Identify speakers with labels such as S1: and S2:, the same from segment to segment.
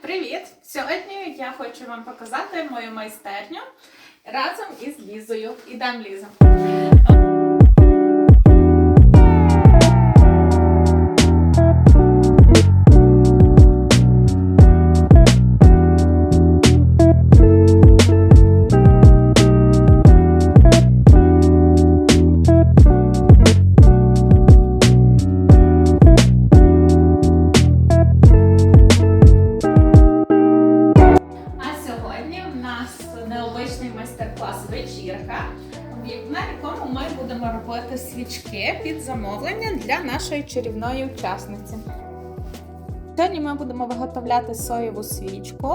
S1: Привіт! Сьогодні я хочу вам показати мою майстерню разом із Лізою. Ідемо, Ліза. На якому ми будемо робити свічки під замовлення для нашої чарівної учасниці. Сьогодні ми будемо виготовляти соєву свічку,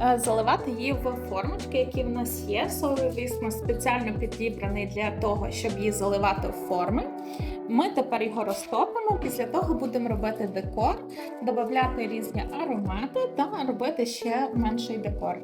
S1: е, заливати її в формочки, які в нас є. Соєвий віск спеціально підібраний для того, щоб її заливати в форми. Ми тепер його розтопимо. Після того будемо робити декор, додати різні аромати та робити ще менший декор.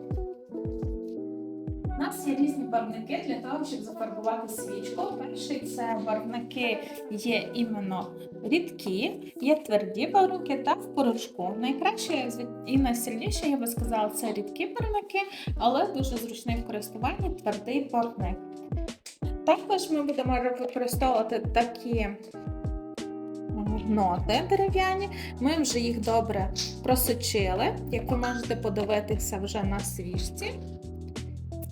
S1: У нас є різні барвники для того, щоб зафарбувати свічку. Перший це барвники є іменно рідкі, є тверді барвники та в порошку. Найкраще і найсильніше, я би сказала, це рідкі барвники, але дуже зручний в користуванні твердий барвник. Також ми будемо використовувати такі ноти дерев'яні. Ми вже їх добре просочили, як ви можете подивитися вже на свічці.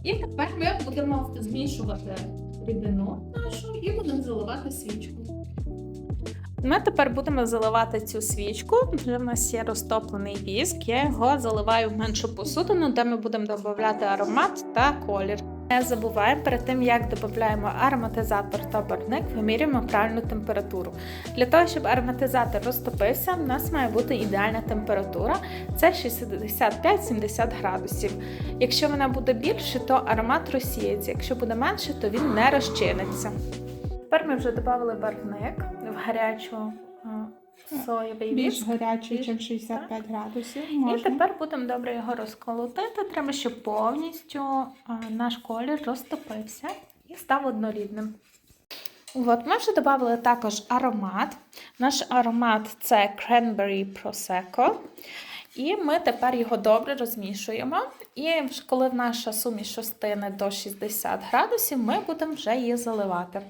S1: І тепер ми будемо змішувати рідину нашу і будемо заливати свічку. Ми тепер будемо заливати цю свічку. Вже в нас є розтоплений віск. Я його заливаю в меншу посудину, де ми будемо додати аромат та колір. Не забуваємо перед тим, як додаємо ароматизатор та барвник, вимірюємо правильну температуру. Для того, щоб ароматизатор розтопився, в нас має бути ідеальна температура це 65-70 градусів. Якщо вона буде більше, то аромат розсіється. Якщо буде менше, то він не розчиниться. Тепер ми вже додали барвник в гарячу е, соєвий
S2: Більш гарячий, ніж 65 градусів.
S1: І тепер будемо добре його розколотити. Треба, щоб повністю наш колір розтопився і став однорідним. От, ми вже додали також аромат. Наш аромат це Cranberry Prosecco. І ми тепер його добре розмішуємо. І коли наша суміш остине до 60 градусів, ми будемо вже її заливати.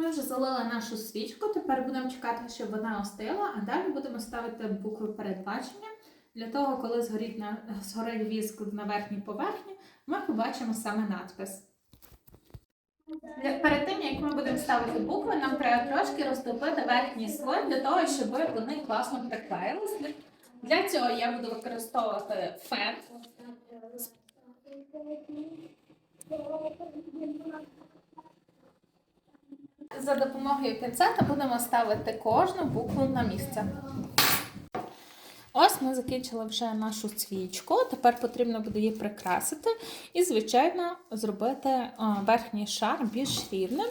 S1: Ми вже залили нашу свічку, тепер будемо чекати, щоб вона остила, а далі будемо ставити букви передбачення. Для того, коли згорить на, згорить віск на верхній поверхні, ми побачимо саме надпис. Перед тим, як ми будемо ставити букви, нам треба трошки розтопити верхній слой для того, щоб вони класно приклеїлись. Для- Для цього я буду використовувати фен. За допомогою пінцета будемо ставити кожну букву на місце. Ось ми закінчили вже нашу свічку. Тепер потрібно буде її прикрасити і, звичайно, зробити верхній шар більш рівним.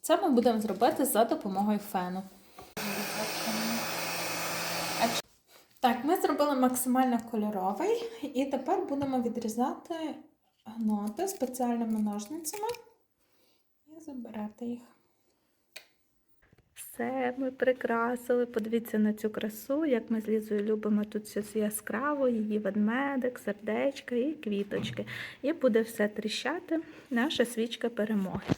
S1: Це ми будемо зробити за допомогою фену. Так, ми зробили максимально кольоровий, і тепер будемо відрізати ноти спеціальними ножницями і забирати їх.
S3: Все, ми прикрасили. Подивіться на цю красу, як ми з Лізою любимо тут все яскраво, її ведмедик, сердечка і квіточки. І буде все тріщати. Наша свічка перемоги.